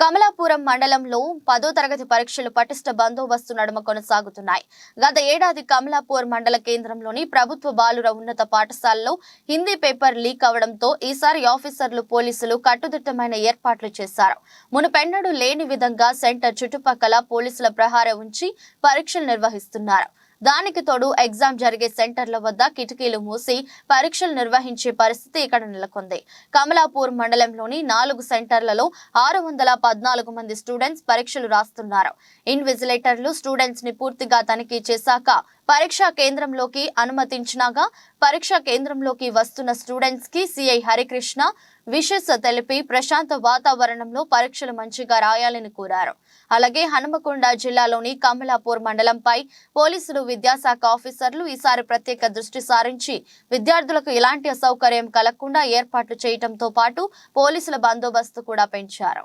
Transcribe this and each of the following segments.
కమలాపురం మండలంలో పదో తరగతి పరీక్షలు పటిష్ట బందోబస్తు నడుమ కొనసాగుతున్నాయి. గత ఏడాది కమలాపూర్ మండల కేంద్రంలోని ప్రభుత్వ బాలుర ఉన్నత పాఠశాలలో హిందీ పేపర్ లీక్ అవడంతో ఈసారి ఆఫీసర్లు పోలీసులు కట్టుదిట్టమైన ఏర్పాట్లు చేశారు. మునుపెన్నడూ లేని విధంగా సెంటర్ చుట్టుపక్కల పోలీసుల ప్రహార ఉంచి పరీక్షలు నిర్వహిస్తున్నారు. దానికి తోడు ఎగ్జామ్ జరిగే సెంటర్ల వద్ద కిటికీలు మూసి పరీక్షలు నిర్వహించే పరిస్థితి ఇక్కడ నెలకొంది. కమలాపూర్ మండలంలోని నాలుగు సెంటర్లలో ఆరు వందల పద్నాలుగు మంది స్టూడెంట్స్ పరీక్షలు రాస్తున్నారు. ఇన్విజిలేటర్లు స్టూడెంట్స్ని పూర్తిగా తనిఖీ చేశాక పరీక్షా కేంద్రంలోకి అనుమతించినాగా పరీక్షా కేంద్రంలోకి వస్తున్న స్టూడెంట్స్కి సిఐ హరికృష్ణ విశేష తెలిపి ప్రశాంత వాతావరణంలో పరీక్షలు మంచిగా రాయాలని కోరారు. అలాగే హనుమకొండ జిల్లాలోని కమలాపూర్ మండలంపై పోలీసులు విద్యాశాఖ ఆఫీసర్లు ఈసారి ప్రత్యేక దృష్టి సారించి విద్యార్థులకు ఎలాంటి అసౌకర్యం కలగకుండా ఏర్పాట్లు చేయడంతో పాటు పోలీసుల బందోబస్తు కూడా పెంచారు.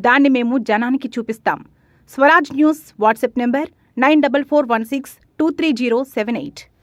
దాన్ని మేము జనానికి చూపిస్తాం. Swaraj news WhatsApp number nine double four one six two three zero seven eight.